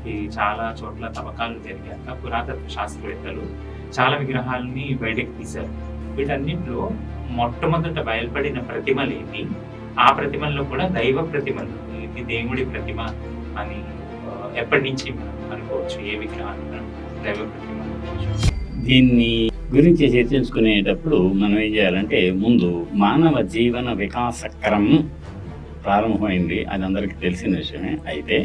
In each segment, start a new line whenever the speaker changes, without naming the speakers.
మనకి చాలా చోట్ల తవ్వకాలు జరిగాక పురాతత్వ శాస్త్రవేత్తలు చాలా విగ్రహాలని బయటకు తీశారు. వీటన్నిటిలో మొట్టమొదట బయలుపడిన ప్రతిమలు ఆ ప్రతిమల్లో కూడా దైవ ప్రతిమలు ఇది దేవుడి ప్రతిమ అని ఎప్పటి నుంచి మనం అనుకోవచ్చు ఏ విగ్రహాన్ని దైవ ప్రతిమ
దీన్ని గురించి చర్చించుకునేటప్పుడు మనం ఏం చేయాలంటే ముందు మానవ జీవన వికాస క్రమం ప్రారంభమైంది. అది అందరికీ తెలిసిన విషయమే. అయితే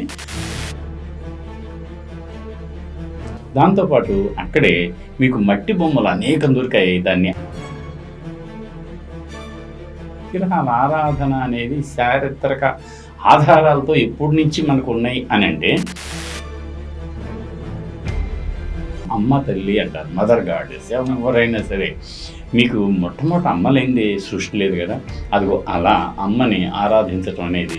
దాంతోపాటు అక్కడే మీకు మట్టి బొమ్మలు అనేకం దొరికాయి దాన్ని. విగ్రహాల ఆరాధన అనేది చారిత్రక ఆధారాలతో ఎప్పటి నుంచి మనకు ఉన్నాయి అని అంటే అమ్మ తల్లి అంటారు మదర్ గాడ్ ఎవరైనా సరే. మీకు మొట్టమొదటి అమ్మ లేనిదే సృష్టి లేదు కదా. అదిగో అలా అమ్మని ఆరాధించటం అనేది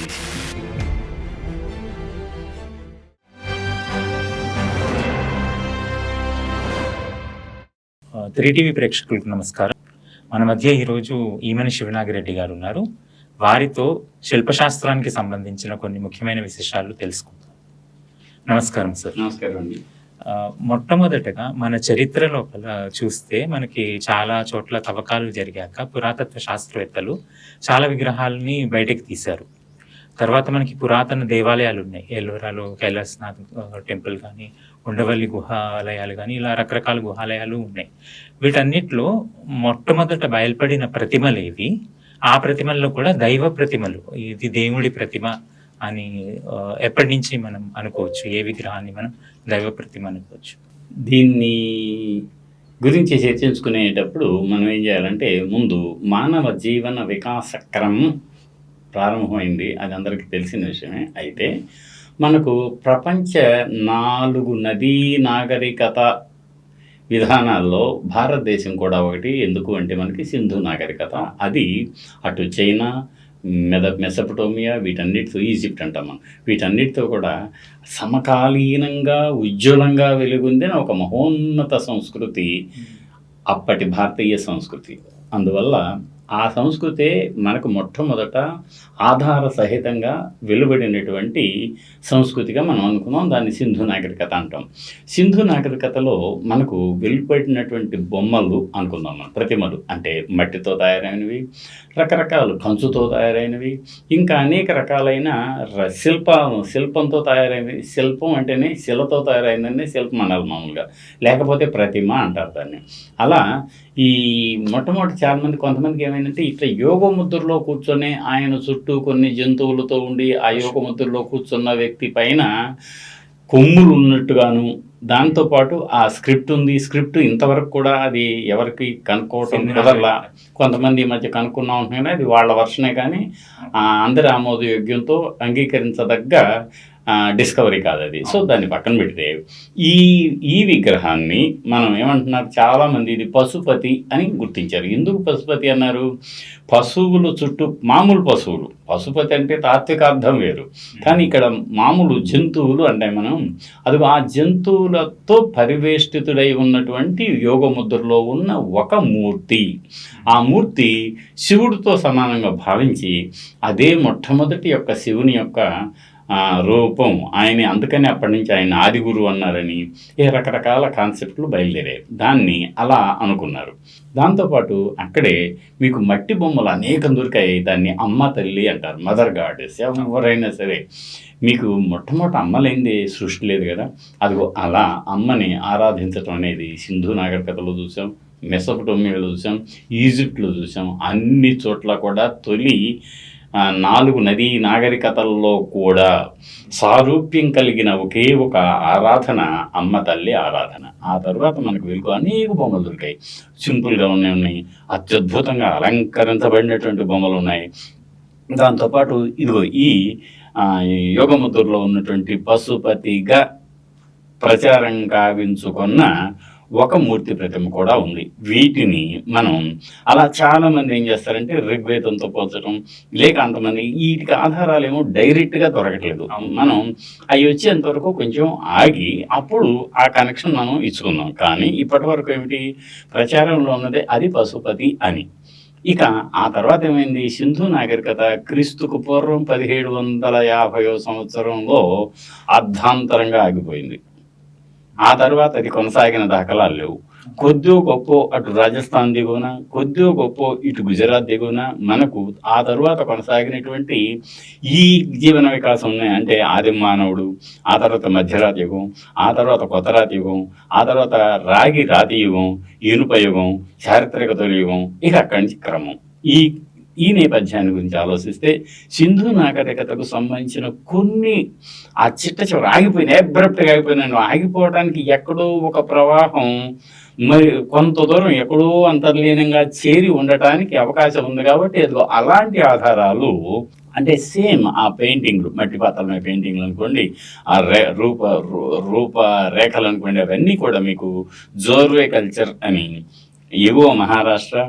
త్రీ టీవీ ప్రేక్షకులకు నమస్కారం. మన మధ్య ఈరోజు ఈమని శివనాగిరెడ్డి గారు ఉన్నారు. వారితో శిల్పశాస్త్రానికి సంబంధించిన కొన్ని ముఖ్యమైన విశేషాలు తెలుసుకుందాం. నమస్కారం సార్.
నమస్కారం అండి.
మొట్టమొదటగా మన చరిత్ర లోపల చూస్తే మనకి చాలా చోట్ల తవ్వకాలు జరిగాక పురాతత్వ శాస్త్రవేత్తలు చాలా విగ్రహాలని బయటకు తీశారు. తర్వాత మనకి పురాతన దేవాలయాలు ఉన్నాయి. ఎల్లోరాలో కైలాసనాథ్ టెంపుల్ కానీ ఉండవల్లి గుహాలయాలు కానీ ఇలా రకరకాల గుహాలయాలు ఉన్నాయి. వీటన్నిటిలో మొట్టమొదట బయలుపడిన ప్రతిమలు ఏవి ఆ ప్రతిమల్లో కూడా దైవ ప్రతిమలు. ఇది దేవుడి ప్రతిమ అని ఎప్పటి నుంచి మనం అనుకోవచ్చు ఏ విగ్రహాన్ని మనం దైవ ప్రతిమ అనుకోవచ్చు?
దీన్ని గురించి చర్చించుకునేటప్పుడు మనం ఏం చేయాలంటే ముందు మానవ జీవన వికాస క్రమం ప్రారంభమైంది. అది అందరికీ తెలిసిన విషయమే. అయితే మనకు ప్రపంచ నాలుగు నదీ నాగరికత విధానాల్లో భారతదేశం కూడా ఒకటి. ఎందుకు అంటే మనకి సింధు నాగరికత. అది అటు చైనా మెద మెసపటోమియా వీటన్నిటితో ఈజిప్ట్ అంటాం మనం. వీటన్నిటితో కూడా సమకాలీనంగా ఉజ్వలంగా వెలుగొందిన ఒక మహోన్నత సంస్కృతి అప్పటి భారతీయ సంస్కృతి. అందువల్ల ఆ సంస్కృతే మనకు మొట్టమొదట ఆధార సహితంగా వెలువడినటువంటి సంస్కృతిగా మనం అనుకున్నాం. దాన్ని సింధు నాగరికత అంటాం. సింధు నాగరికతలో మనకు వెలువడినటువంటి బొమ్మలు అనుకుందాం మనం. ప్రతిమలు అంటే మట్టితో తయారైనవి రకరకాలు కంచుతో తయారైనవి ఇంకా అనేక రకాలైన ర- శిల్ప శిల్పంతో తయారైనవి. శిల్పం అంటేనే శిలతో తయారైందని శిల్పం అనాలి మామూలుగా. లేకపోతే ప్రతిమ అంటారు దాన్ని. అలా ఈ మొట్టమొదటి చాలా మంది కొంతమందికి ఏమైందంటే ఇట్లా యోగ ముద్రలో కూర్చొని ఆయన చుట్టూ కొన్ని జంతువులతో ఉండి ఆ యోగ ముద్రలో కూర్చున్న వ్యక్తి పైన కొమ్ములు ఉన్నట్టుగాను దాంతోపాటు ఆ స్క్రిప్ట్ ఉంది. స్క్రిప్ట్ ఇంతవరకు కూడా అది ఎవరికి కనుక్కోవటం కుదరలా. కొంతమంది ఈ మధ్య కనుక్కున్నాం ఉంటున్నాయి అది వాళ్ళ వర్షనే కానీ ఆ, అందరి ఆమోదయోగ్యంతో అంగీకరించదగ్గ డిస్కవరీ కాదు అది. సో దాన్ని పక్కన పెడితే ఈ ఈ విగ్రహాన్ని మనం ఏమంటున్నారు? చాలామంది ఇది పశుపతి అని గుర్తించారు. ఎందుకు పశుపతి అన్నారు? పశువులు చుట్టూ మామూలు పశువులు. పశుపతి అంటే తాత్వికార్థం వేరు. కానీ ఇక్కడ మామూలు జంతువులు అంటే మనం అది ఆ జంతువులతో పరివేష్టితుడై ఉన్నటువంటి యోగ ముద్రలో ఉన్న ఒక మూర్తి. ఆ మూర్తి శివుడితో సమానంగా భావించి అదే మొట్టమొదటి యొక్క శివుని యొక్క రూపం ఆయన. అందుకని అప్పటి నుంచి ఆయన ఆది గురువు అన్నారని ఏ రకరకాల కాన్సెప్ట్లు బయలుదేరాయి. దాన్ని అలా అనుకున్నారు. దాంతోపాటు అక్కడే మీకు మట్టి బొమ్మలు అనేకం దొరికాయి. దాన్ని అమ్మ తల్లి అంటారు. మదర్ గాడెస్ ఎవరైనా సరే. మీకు మొట్టమొదటి అమ్మ లేనిదే సృష్టి లేదు కదా. అదిగో అలా అమ్మని ఆరాధించటం అనేది సింధు నాగరికతలో చూసాం మెసపటోమియాలో చూసాం ఈజిప్ట్లో చూసాం. అన్ని చోట్ల కూడా తొలి నాలుగు నదీ నాగరికతల్లో కూడా సారూప్యం కలిగిన ఒకే ఒక ఆరాధన అమ్మ తల్లి ఆరాధన. ఆ తర్వాత మనకు వెలుగు అనేక బొమ్మలు దొరికాయి సింపుల్గా ఉన్నాయి ఉన్నాయి. అత్యద్భుతంగా అలంకరించబడినటువంటి బొమ్మలు ఉన్నాయి. దాంతోపాటు ఇదిగో ఈ యోగముద్రలో ఉన్నటువంటి పశుపతిగా ప్రచారం కావించుకున్న ఒక మూర్తి ప్రతిమ కూడా ఉంది. వీటిని మనం అలా చాలామంది ఏం చేస్తారంటే ఋగ్వేదంతో పోల్చడం లేక అంతమంది వీటికి ఆధారాలు ఏమో డైరెక్ట్గా దొరకట్లేదు. మనం అవి వచ్చేంతవరకు కొంచెం ఆగి అప్పుడు ఆ కనెక్షన్ మనం ఇచ్చుకుందాం. కానీ ఇప్పటి వరకు ఏమిటి? ప్రచారంలో ఉన్నదే అది పశుపతి అని. ఇక ఆ తర్వాత ఏమైంది? సింధు నాగరికత క్రీస్తుకు పూర్వం పదిహేడు వందల యాభై సంవత్సరంలో అర్ధాంతరంగా ఆగిపోయింది. ఆ తర్వాత అది కొనసాగిన దాఖలాలు లేవు. కొద్దో గొప్ప అటు రాజస్థాన్ దిగువన కొద్దో గొప్ప ఇటు గుజరాత్ దిగువన మనకు ఆ తర్వాత కొనసాగినటువంటి ఈ జీవన వికాసం ఉన్నాయి. అంటే ఆదిమ మానవుడు ఆ తర్వాత మధ్యరాతి యుగం ఆ తర్వాత కొత్త రాతి యుగం ఆ తర్వాత రాగి రాతి యుగం ఇనుప యుగం చారిత్రక తొలి యుగం ఇక అక్కడి నుంచి క్రమం. ఈ ఈ నేపథ్యాన్ని గురించి ఆలోచిస్తే సింధు నాగరికతకు సంబంధించిన కొన్ని ఆ చిట్ట చివరి ఆగిపోయినాయి అబ్రప్ట్గా ఆగిపోయినాయి. ఆగిపోవడానికి ఎక్కడో ఒక ప్రవాహం మరి కొంత దూరం ఎక్కడో అంతర్లీనంగా చేరి ఉండటానికి అవకాశం ఉంది కాబట్టి ఏదో అలాంటి ఆధారాలు అంటే సేమ్ ఆ పెయింటింగ్లు మట్టి పాత్రల పెయింటింగ్లు అనుకోండి ఆ రే రూప రూ- రూప రేఖలు అనుకోండి అవన్నీ కూడా మీకు జోర్వే కల్చర్ అని. ఎగువ మహారాష్ట్ర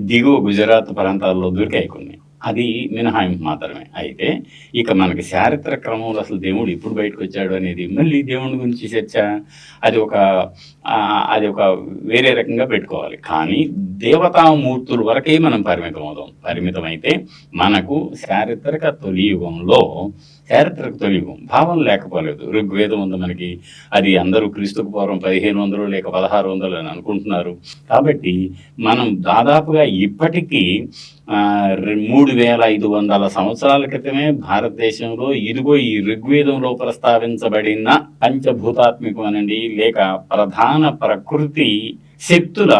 దిగువ గుజరాత్ ప్రాంతాల్లో దొరికాయి కొన్ని. అది మినహాయింపు మాత్రమే. అయితే ఇక మనకి చారిత్రక క్రమంలో అసలు దేవుడు ఇప్పుడు బయటకు వచ్చాడు అనేది మళ్ళీ దేవుడి గురించి చర్చ. అది ఒక అది ఒక వేరే రకంగా పెట్టుకోవాలి. కానీ దేవతామూర్తుల వరకే మనం పరిమితం అవుదాం పరిమితం అయితే మనకు చారిత్రక తొలి యుగంలో చారిత్రక తొలి భావం లేకపోలేదు. ఋగ్వేదం ఉంది మనకి. అది అందరూ క్రీస్తుకు పూర్వం పదిహేను వందలు లేక పదహారు వందలు అని అనుకుంటున్నారు. కాబట్టి మనం దాదాపుగా ఇప్పటికీ మూడు వేల ఐదు వందల సంవత్సరాల క్రితమే భారతదేశంలో ఇదిగో ఈ ఋగ్వేదంలో ప్రస్తావించబడిన పంచభూతాత్మికం అనండి లేక ప్రధాన ప్రకృతి శక్తుల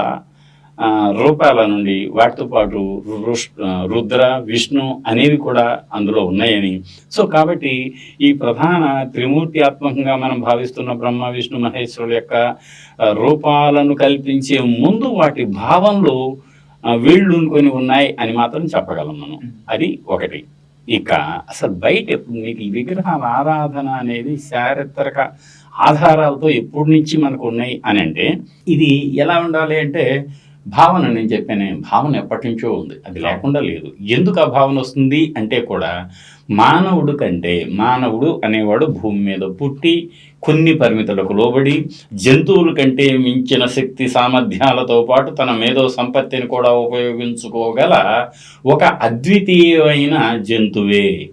రూపాల నుండి వాటితో పాటు రుష్- రుద్ర విష్ణు అనేవి కూడా అందులో ఉన్నాయని. సో కాబట్టి ఈ ప్రధాన త్రిమూర్త్యాత్మకంగా మనం భావిస్తున్న బ్రహ్మ విష్ణు మహేశ్వరుల యొక్క రూపాలను కల్పించే ముందు వాటి భావంలో ఆ, వీళ్ళు ఉన్నాయి అని మాత్రం చెప్పగలం మనం. అది ఒకటి. ఇక అసలు బయట మీకు ఈ విగ్రహాల ఆరాధన అనేది చారిత్రక ఆధారాలతో ఎప్పటి నుంచి మనకు ఉన్నాయి అని అంటే ఇది ఎలా ఉండాలి అంటే భావన నేను చెప్పానే భావన ఎప్పటి నుంచో ఉంది. అది లేకుండా లేదు. ఎందుకు ఆ భావన వస్తుంది అంటే కూడా మానవుడు కంటే మానవుడు అనేవాడు భూమి మీద పుట్టి కొన్ని పరిమితులకు లోబడి జంతువుల కంటే మించిన శక్తి సామర్థ్యాలతో పాటు తన మేధో సంపత్తిని కూడా ఉపయోగించుకోగల ఒక అద్వితీయమైన జంతువే.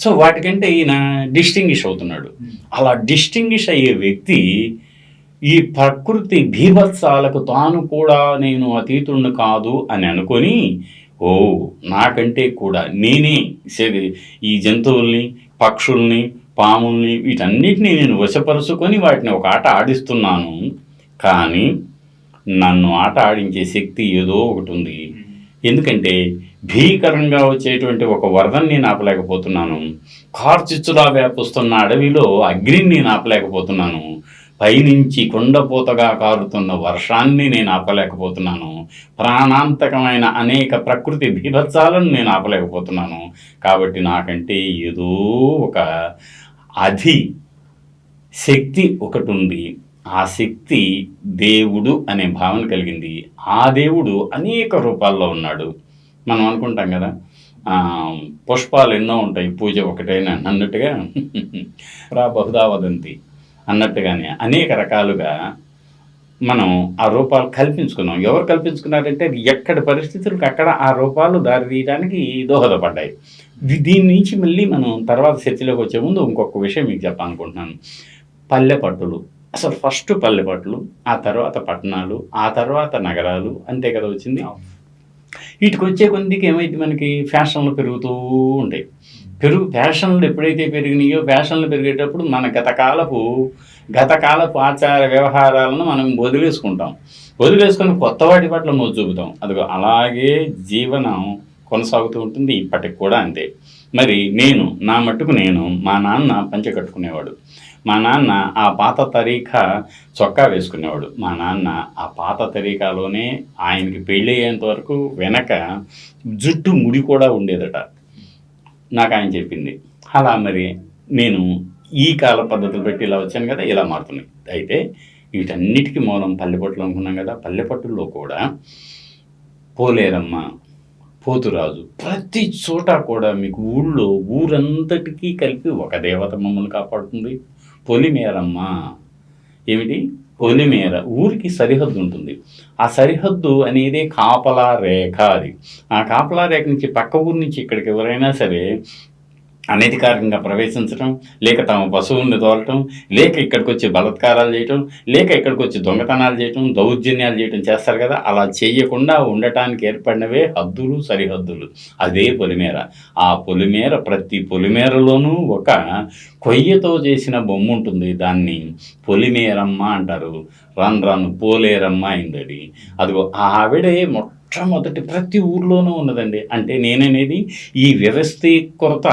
సో వాటికంటే ఈయన డిస్టింగ్విష్ అవుతున్నాడు. అలా డిస్టింగ్విష్ అయ్యే వ్యక్తి ఈ ప్రకృతి భీభత్సాలకు తాను కూడా నేను అతీతుణ్ణి కాదు అని అనుకొని ఓ నాకంటే కూడా నేనే ఈ జంతువుల్ని పక్షుల్ని పాముల్ని వీటన్నిటిని నేను వశపరుచుకొని వాటిని ఒక ఆట ఆడిస్తున్నాను. కానీ నన్ను ఆట ఆడించే శక్తి ఏదో ఒకటి ఉంది. ఎందుకంటే భీకరంగా వచ్చేటువంటి ఒక వరదని నేను ఆపలేకపోతున్నాను కార్చిచ్చులా వ్యాపిస్తున్న అడవిలో అగ్నిని నేను ఆపలేకపోతున్నాను పైనుంచి కుండపోతగా కారుతున్న వర్షాన్ని నేను ఆపలేకపోతున్నాను. ప్రాణాంతకమైన అనేక ప్రకృతి బీభత్సాలను నేను ఆపలేకపోతున్నాను. కాబట్టి నాకంటే ఏదో ఒక అధి శక్తి ఒకటి ఉంది. ఆ శక్తి దేవుడు అనే భావన కలిగింది. ఆ దేవుడు అనేక రూపాల్లో ఉన్నాడు. మనం అనుకుంటాం కదా పుష్పాలు ఎన్నో ఉంటాయి. పూజ ఒకటైనా అన్నట్టుగా. రా బహుదా వదంతి. అన్నట్టుగానే అనేక రకాలుగా మనం ఆ రూపాలు కల్పించుకున్నాం. ఎవరు కల్పించుకున్నారంటే ఎక్కడి పరిస్థితులకు అక్కడ ఆ రూపాలు దారి తీయడానికి దోహదపడ్డాయి. దీని నుంచి మళ్ళీ మనం తర్వాత చర్చలోకి వచ్చే ముందు ఇంకొక విషయం మీకు చెప్పాలనుకుంటున్నాను. పల్లె పట్టులు అసలు ఫస్ట్ పల్లె పట్టులు ఆ తర్వాత పట్టణాలు ఆ తర్వాత నగరాలు అంతే కదా వచ్చింది. వీటికి వచ్చే కొద్దికి ఏమైంది మనకి? ఫ్యాషన్లు పెరుగుతూ ఉంటాయి. పెరుగు ఫ్యాషన్లు ఎప్పుడైతే పెరిగినాయో ఫ్యాషన్లు పెరిగేటప్పుడు మన గతకాలపు గతకాలపు ఆచార వ్యవహారాలను మనం వదిలేసుకుంటాం. వదిలేసుకొని కొత్త వాటి పట్ల మొగ్గు చూపుతాం. అదిగో అలాగే జీవనం కొనసాగుతూ ఉంటుంది. ఇప్పటికి కూడా అంతే. మరి నేను నా మట్టుకు నేను మా నాన్న పంచె కట్టుకునేవాడు. మా నాన్న ఆ పాత తరీఖా చొక్కా వేసుకునేవాడు. మా నాన్న ఆ పాత తరీకాలోనే ఆయనకి పెళ్ళి అయ్యేంత వరకు వెనక జుట్టు ముడి కూడా ఉండేదట. నాకు ఆయన చెప్పింది. అలా. మరి నేను ఈ కాల పద్ధతులు పెట్టి ఇలా వచ్చాను కదా ఇలా మారుతున్నాయి. అయితే వీటన్నిటికీ మూలం పల్లెపట్టులు అనుకున్నాం కదా పల్లెపట్టుల్లో కూడా పోలేరమ్మ పోతురాజు ప్రతి చోట కూడా మీకు ఊళ్ళో ఊరంతటికీ కలిపి ఒక దేవత మమ్మల్ని కాపాడుతుంది. పొలిమేరమ్మ. ఏమిటి? పొలిమేర ఊరికి సరిహద్దు ఉంటుంది. ఆ సరిహద్దు అనేది కాపలా రేఖ అది. ఆ కాపలా రేఖ నుంచి పక్క ఊరు నుంచి ఇక్కడికి ఎవరైనా సరే అనధికారికంగా ప్రవేశించడం లేక తమ పశువుల్ని తోలటం లేక ఇక్కడికి వచ్చి బలత్కారాలు చేయటం లేక ఇక్కడికి వచ్చి దొంగతనాలు చేయటం దౌర్జన్యాలు చేయటం చేస్తారు కదా అలా చేయకుండా ఉండటానికి ఏర్పడినవే హద్దులు సరిహద్దులు. అదే పొలిమేర. ఆ పొలిమేర ప్రతి పొలిమేరలోనూ ఒక కొయ్యతో చేసిన బొమ్మ ఉంటుంది. దాన్ని పొలిమేరమ్మ అంటారు. రన్ రన్ పోలేరమ్మ అయిందడి అదిగో ఆ మొట్ట మొట్టమొదటి ప్రతి ఊర్లోనూ ఉన్నదండి. అంటే నేననేది ఈ వ్యవస్థీకృత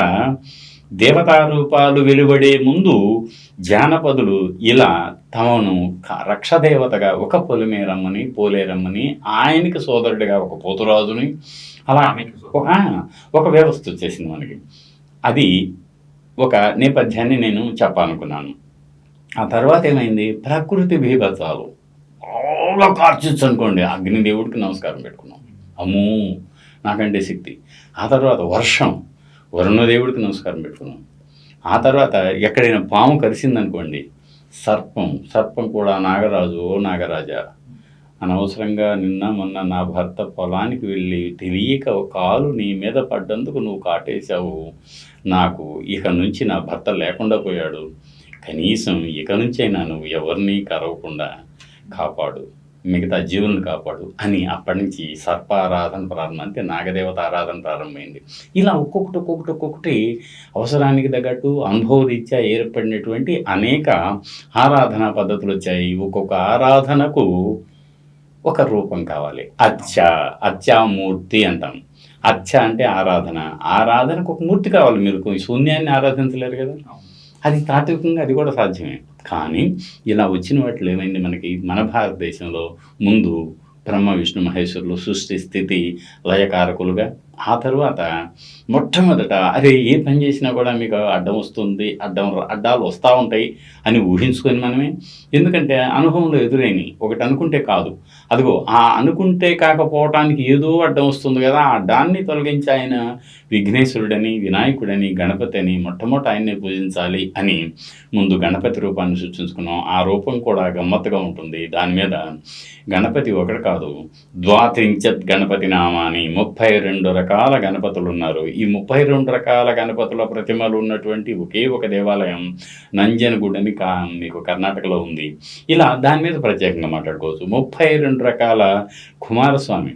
దేవతా రూపాలు వెలువడే ముందు జానపదులు ఇలా తమను రక్షదేవతగా ఒక పొలిమేరమ్మని పోలేరమ్మని ఆయనకి సోదరుడిగా ఒక పోతురాజుని అలా ఒక వ్యవస్థ వచ్చేసింది మనకి. అది ఒక నేపథ్యాన్ని నేను చెప్పాలనుకున్నాను. ఆ తర్వాత ఏమైంది? ప్రకృతి బీభత్సాలు. చాలా కార్చిచ్చు అనుకోండి అగ్నిదేవుడికి నమస్కారం పెట్టుకున్నాం. అమ్మో నాకంటే శక్తి. ఆ తర్వాత వర్షం వరుణదేవుడికి నమస్కారం పెట్టుకున్నాం. ఆ తర్వాత ఎక్కడైనా పాము కరిసిందనుకోండి సర్పం సర్పం కూడా నాగరాజు ఓ నాగరాజా అనవసరంగా నిన్న మొన్న నా భర్త పొలానికి వెళ్ళి తెలియక కాలు నీ మీద పడ్డందుకు నువ్వు కాటేశావు. నాకు ఇక నుంచి నా భర్త లేకుండా పోయాడు. కనీసం ఇక నుంచైనా నువ్వు ఎవరిని కరవకుండా కాపాడు మిగతా జీవులను కాపాడు అని అప్పటి నుంచి సర్ప ఆరాధన ప్రారంభం అంటే నాగదేవత ఆరాధన ప్రారంభమైంది. ఇలా ఒక్కొక్కటి ఒక్కొక్కటి ఒక్కొక్కటి అవసరానికి తగ్గట్టు అనుభవరీత్యా ఏర్పడినటువంటి అనేక ఆరాధనా పద్ధతులు వచ్చాయి. ఒక్కొక్క ఆరాధనకు ఒక రూపం కావాలి. అచ్చ అచ్చామూర్తి అంటాం. అచ్చ అంటే ఆరాధన. ఆరాధనకు ఒక మూర్తి కావాలి. మీరు శూన్యాన్ని ఆరాధించలేరు కదా? అది తాత్వికంగా అది కూడా సాధ్యమే. కానీ ఇలా వచ్చిన వాటిలో ఏమైంది మనకి? మన భారతదేశంలో ముందు బ్రహ్మ విష్ణు మహేశ్వరులు సృష్టి స్థితి లయకారకులుగా ఆ తర్వాత మొట్టమొదట అరే ఏ పని చేసినా కూడా మీకు అడ్డం వస్తుంది అడ్డం అడ్డాలు వస్తూ ఉంటాయి అని ఊహించుకొని మనమే. ఎందుకంటే అనుభవంలో ఎదురైనవి. ఒకటి అనుకుంటే కాదు. అదిగో ఆ అనుకుంటే కాకపోవటానికి ఏదో అడ్డం వస్తుంది కదా ఆ అడ్డాన్ని తొలగించి ఆయన విఘ్నేశ్వరుడని వినాయకుడని గణపతి అని మొట్టమొదట ఆయన్నే పూజించాలి అని ముందు గణపతి రూపాన్ని సూచించుకున్నాం. ఆ రూపం కూడా గమ్మత్తుగా ఉంటుంది. దాని మీద గణపతి ఒకటి కాదు. ద్వాత్రించత్ గణపతి నామాని ముప్పై రెండు రకాల గణపతులు ఉన్నారు ఈ ముప్పై రెండు రకాల గణపతుల ప్రతిమలు ఉన్నటువంటి ఒకే ఒక దేవాలయం నంజనగూడని కా మీకు కర్ణాటకలో ఉంది. ఇలా దాని మీద ప్రత్యేకంగా మాట్లాడుకోవచ్చు. ముప్పై రెండు రకాల కుమారస్వామి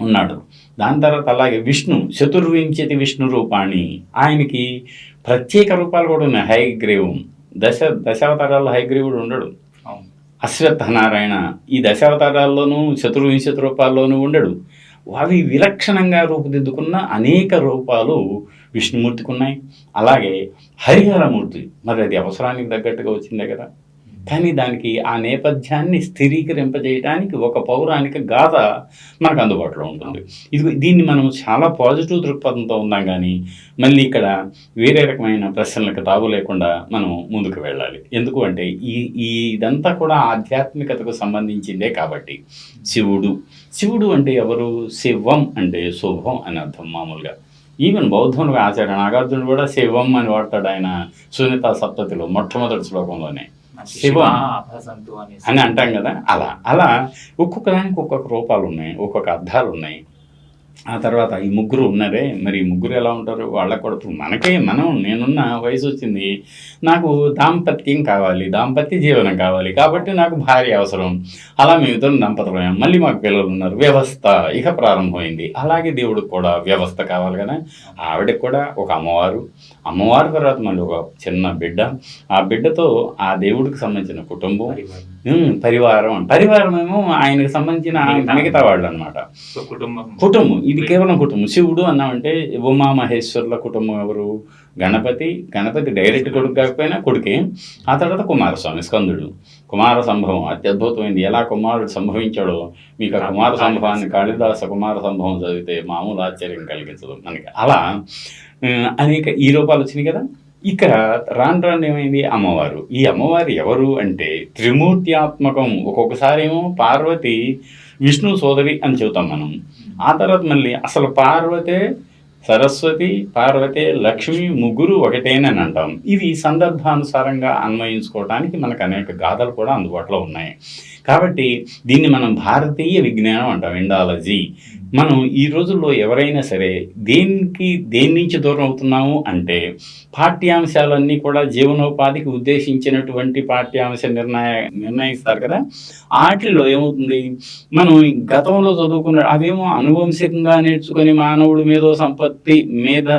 ఉన్నాడు. దాని తర్వాత అలాగే విష్ణు చతుర్వింశతి విష్ణు రూపాణి. ఆయనకి ప్రత్యేక రూపాలు కూడా ఉన్నాయి. హైగ్రీవం దశ దశావతారాల్లో హైగ్రీవుడు ఉండడు.
అవును.
అశ్వత్థనారాయణ ఈ దశావతారాల్లోనూ చతుర్వింశతి రూపాల్లోనూ ఉండడు. అవి విలక్షణంగా రూపుదిద్దుకున్న అనేక రూపాలు విష్ణుమూర్తికి ఉన్నాయి అలాగే హరిహరమూర్తి మరి అది అవసరానికి తగ్గట్టుగా వచ్చిందే కదా. కానీ దానికి ఆ నేపథ్యాన్ని స్థిరీకరింపజేయడానికి ఒక పౌరాణిక గాథ మనకు అందుబాటులో ఉంటుంది. ఇది దీన్ని మనం చాలా పాజిటివ్ దృక్పథంతో ఉన్నాం కానీ మళ్ళీ ఇక్కడ వేరే రకమైన ప్రశ్నలకు తావు లేకుండా మనం ముందుకు వెళ్ళాలి. ఎందుకు అంటే ఈ ఈ ఇదంతా కూడా ఆధ్యాత్మికతకు సంబంధించిందే కాబట్టి. శివుడు శివుడు అంటే ఎవరు? శివం అంటే శుభం అని అర్థం మామూలుగా. ఈవెన్ బౌద్ధంలో ఆచార్య నాగార్జునుడు కూడా శివం అని వాడతాడు ఆయన సునీత సప్తతిలో మొట్టమొదటి శ్లోకంలోనే. శివ. అని అంటాం కదా అలా. అలా ఒక్కొక్క దానికి ఒక్కొక్క రూపాలు ఉన్నాయి ఒక్కొక్క అర్థాలు ఉన్నాయి ఆ తర్వాత ఈ ముగ్గురు ఉన్నారే మరి ఈ ముగ్గురు ఎలా ఉంటారు? వాళ్ళకు కూడా ఇప్పుడు మనకే మనం నేనున్న వయసు వచ్చింది. నాకు దాంపత్యం కావాలి దాంపత్య జీవనం కావాలి కాబట్టి నాకు భార్య అవసరం. అలా మేము ఇద్దరు దంపతులమే మళ్ళీ మాకు పిల్లలు ఉన్నారు. వ్యవస్థ ఇక ప్రారంభమైంది. అలాగే దేవుడికి కూడా వ్యవస్థ కావాలి కదా. ఆవిడకి కూడా ఒక అమ్మవారు. అమ్మవారి తర్వాత మళ్ళీ ఒక చిన్న బిడ్డ. ఆ బిడ్డతో ఆ దేవుడికి సంబంధించిన కుటుంబం.
పరివారం.
పరివారం. ఏమో ఆయనకు సంబంధించిన
మిగతా.
వాళ్ళు అనమాట
కుటుంబం.
కుటుంబం. ఇది కేవలం కుటుంబం. శివుడు అన్నామంటే ఉమా మహేశ్వరుల కుటుంబం ఎవరు? గణపతి. గణపతి డైరెక్ట్ కొడుకు కాకపోయినా కొడుకే. ఆ తర్వాత కుమారస్వామి స్కందుడు. కుమార సంభవం అత్యద్భుతమైంది. ఎలా కుమారుడు సంభవించాడో? మీకు ఆ కుమార సంభవాన్ని కాళిదాస కుమార సంభవం చదివితే మామూలు ఆశ్చర్యం కలిగించదు. మనకి అలా అనేక ఈ రూపాలు వచ్చినాయి కదా? ఇక్కడ రాను రాను ఏమైంది? అమ్మవారు. ఈ అమ్మవారు ఎవరు అంటే త్రిమూర్త్యాత్మకం. ఒక్కొక్కసారి ఏమో పార్వతి విష్ణు సోదరి అని చెబుతాం మనం. ఆ తర్వాత మళ్ళీ అసలు పార్వతే సరస్వతి పార్వతే లక్ష్మి ముగ్గురు ఒకటేనని అంటాం. ఇది సందర్భానుసారంగా అన్వయించుకోవడానికి మనకు అనేక గాథలు కూడా అందుబాటులో ఉన్నాయి. కాబట్టి దీన్ని మనం భారతీయ విజ్ఞానం అంటాం ఇండాలజీ మనం ఈ రోజుల్లో ఎవరైనా సరే దేనికి దేని నుంచి దూరం అవుతున్నాము అంటే పాఠ్యాంశాలన్నీ కూడా జీవనోపాధికి ఉద్దేశించినటువంటి పాఠ్యాంశ నిర్ణయ నిర్ణయిస్తారు కదా. వాటిల్లో ఏమవుతుంది? మనం గతంలో చదువుకున్న అవేమో అనువంశికంగా నేర్చుకుని మానవుడు మేధో సంపత్తి మేధ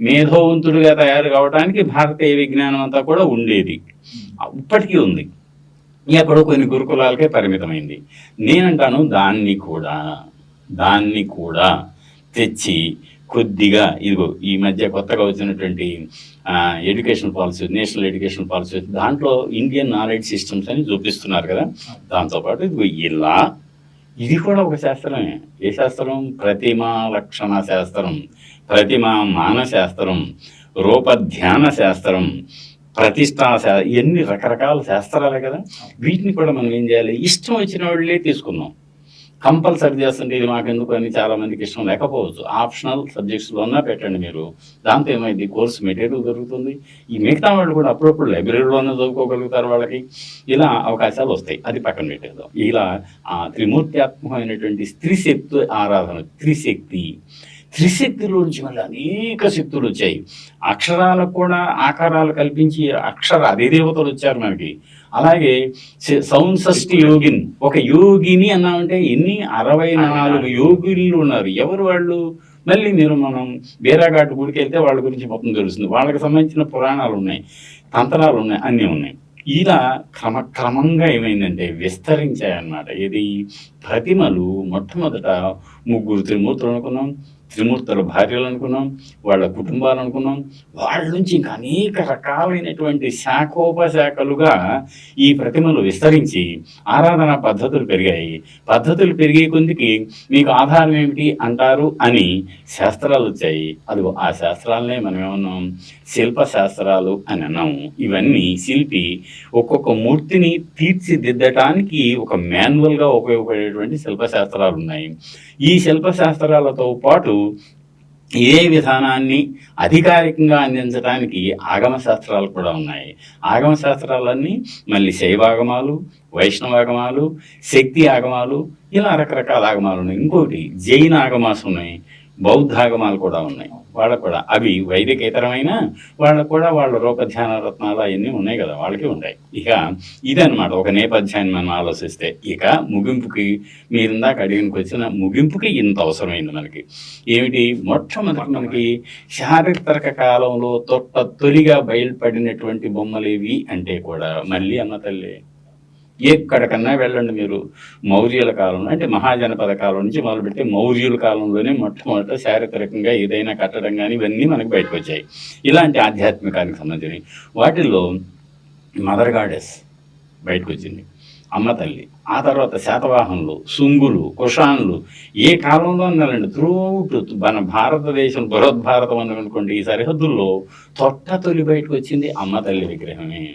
మేధోవంతుడిగా తయారు కావడానికి భారతీయ విజ్ఞానం అంతా కూడా ఉండేది. ఇప్పటికీ ఉంది. ఎక్కడో కొన్ని గురుకులాలకే పరిమితమైంది. నేనంటాను దాన్ని కూడా. దాన్ని కూడా తెచ్చి కొద్దిగా ఇదిగో ఈ మధ్య కొత్తగా వచ్చినటువంటి education policy national education policy దాంట్లో ఇండియన్ నాలెడ్జ్ సిస్టమ్స్ అని చూపిస్తున్నారు కదా. దాంతోపాటు ఇదిగో ఇలా ఇది కూడా ఒక శాస్త్రమే. ఏ శాస్త్రం? ప్రతిమా లక్షణ శాస్త్రం ప్రతిమా మాన శాస్త్రం రూపధ్యాన శాస్త్రం ప్రతిష్టా శా ఇవన్నీ రకరకాల శాస్త్రాలే కదా. వీటిని కూడా మనం ఏం చేయాలి? ఇష్టం వచ్చిన వాళ్ళే తీసుకుందాం. కంపల్సరీ చేస్తుంటే ఇది మాకెందుకు అని చాలా మందికి ఇష్టం లేకపోవచ్చు. ఆప్షనల్ సబ్జెక్ట్స్లో ఉన్నా పెట్టండి మీరు. దాంతో ఏమైంది? కోర్స్ మెటీరియల్ దొరుకుతుంది. ఈ మిగతా వాళ్ళు కూడా అప్పుడప్పుడు లైబ్రరీలోనే చదువుకోగలుగుతారు వాళ్ళకి. ఇలా అవకాశాలు వస్తాయి. అది పక్కన పెట్టేద్దాం. ఇలా ఆ త్రిమూర్త్యాత్మకమైనటువంటి స్త్రీ శక్తి ఆరాధన త్రిశక్తి త్రిశక్తిలో నుంచి మళ్ళీ అనేక శక్తులు వచ్చాయి. అక్షరాలకు కూడా ఆకారాలు కల్పించి అక్షర అధిదేవతలు వచ్చారు మనకి. అలాగే స- యోగిన్. ఒక యోగిని అన్నామంటే ఎన్ని? అరవై నాలుగు యోగిన్లు ఉన్నారు. ఎవరు వాళ్ళు? మళ్ళీ మీరు మనం బీరాఘాట్ గుడికి వెళ్తే వాళ్ళ గురించి మొత్తం తెలుస్తుంది. వాళ్ళకి సంబంధించిన పురాణాలు ఉన్నాయి తంత్రాలు ఉన్నాయి అన్నీ ఉన్నాయి. ఇలా క్రమక్రమంగా ఏమైందంటే విస్తరించాయన్నమాట. ఇది ప్రతిమలు మొట్టమొదట ముగ్గురు త్రిమూర్తులు అనుకున్నాం. త్రిమూర్తుల భార్యలు అనుకున్నాం వాళ్ళ కుటుంబాలు అనుకున్నాం వాళ్ళ నుంచి ఇంకా అనేక రకాలైనటువంటి శాఖోపశాఖలుగా ఈ ప్రతిమలు విస్తరించి ఆరాధన పద్ధతులు పెరిగాయి. పద్ధతులు పెరిగే కొద్దికి మీకు ఆధారం ఏమిటి అంటారు అని శాస్త్రాలు వచ్చాయి. అది ఆ శాస్త్రాలనే మనం ఏమన్నాం? శిల్ప శాస్త్రాలు అని అన్నాము ఇవన్నీ శిల్పి ఒక్కొక్క మూర్తిని తీర్చిదిద్దటానికి ఒక మాన్యువల్గా ఉపయోగపడేటువంటి శిల్పశాస్త్రాలు ఉన్నాయి ఈ శిల్పశాస్త్రాలతో పాటు ఏ విధానాన్ని అధికారికంగా అందించడానికి ఆగమ శాస్త్రాలు కూడా ఉన్నాయి. ఆగమ శాస్త్రాలన్నీ మళ్ళీ శైవాగమాలు వైష్ణవాగమాలు శక్తి ఆగమాలు ఇలా రకరకాల ఆగమాలు ఉన్నాయి. ఇంకోటి జైన ఆగమాస్ ఉన్నాయి. బౌద్ధాగమాలు కూడా ఉన్నాయి. వాళ్ళకు కూడా అవి వైదికేతరమైన వాళ్ళకు కూడా వాళ్ళ రూపధ్యాన రత్నాలు అవన్నీ ఉన్నాయి కదా వాళ్ళకి ఉన్నాయి ఇక ఇదనమాట ఒక నేపథ్యాన్ని మనం ఆలోచిస్తే. ఇక ముగింపుకి మీరు ఇందాక అడిగినకి వచ్చిన ముగింపుకి ఇంత అవసరమైంది మనకి. ఏమిటి? మొట్టమొదటి మనకి చారిత్రక కాలంలో తొట్ట తొలిగా బయలుపడినటువంటి బొమ్మలేవి అంటే కూడా మళ్ళీ అన్న తల్లి. ఎక్కడికన్నా వెళ్ళండి మీరు. మౌర్యుల కాలంలో అంటే మహాజనపద కాలం నుంచి మొదలుపెట్టి మౌర్యుల కాలంలోనే మొట్టమొదట శారీరకంగా ఏదైనా కట్టడం కానీ ఇవన్నీ మనకు బయటకు వచ్చాయి. ఇలాంటి ఆధ్యాత్మికానికి సంబంధించినవి. వాటిల్లో మదర్ గాడెస్ బయటకు వచ్చింది. అమ్మ తల్లి. ఆ తర్వాత శాతవాహనులు శుంగులు కుషాన్లు. ఏ కాలంలో అన్నారండి త్రూట్ మన భారతదేశం బృహద్భారతం అనుకోండి ఈ సరిహద్దుల్లో తొట్ట తొలి బయటకు వచ్చింది అమ్మ తల్లి విగ్రహమే.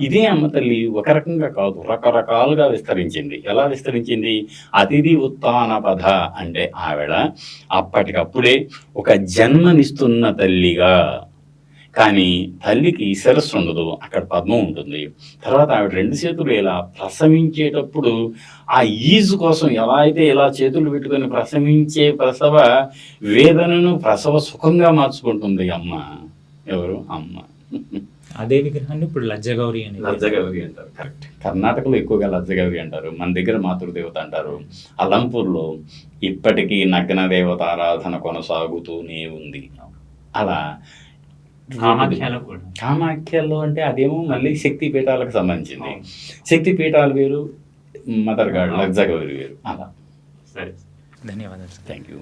ఇదే అమ్మ తల్లి ఒక రకంగా కాదు రకరకాలుగా విస్తరించింది. ఎలా విస్తరించింది? అతిథి ఉత్తాన పథ అంటే ఆవిడ అప్పటికప్పుడే ఒక జన్మనిస్తున్న తల్లిగా. కానీ తల్లికి శిరస్సు ఉండదు అక్కడ పద్మం ఉంటుంది. తర్వాత ఆవిడ రెండు చేతులు ఇలా ప్రసవించేటప్పుడు ఆ ఈజు కోసం ఎలా అయితే ఇలా చేతులు పెట్టుకొని ప్రసవించే ప్రసవ వేదనను ప్రసవ సుఖంగా మార్చుకుంటుంది అమ్మ. ఎవరు? అమ్మ.
అదే విగ్రహాన్ని ఇప్పుడు లజ్జగౌరి అని
లజ్జగౌరి అంటారు. కరెక్ట్ కర్ణాటకలో ఎక్కువగా లజ్జగౌరి అంటారు. మన దగ్గర మాతృదేవత అంటారు. అలంపూర్లో ఇప్పటికీ నగ్న దేవత ఆరాధన కొనసాగుతూనే ఉంది. అలా
కామాఖ్యలో
కామాఖ్యలో అంటే అదేమో మళ్ళీ శక్తి పీఠాలకు సంబంధించింది. శక్తి పీఠాలు వేరు మదర్ గాడ్ లగ్జగౌరి వేరు అలా.
సరే. ధన్యవాదాలు
థ్యాంక్ యూ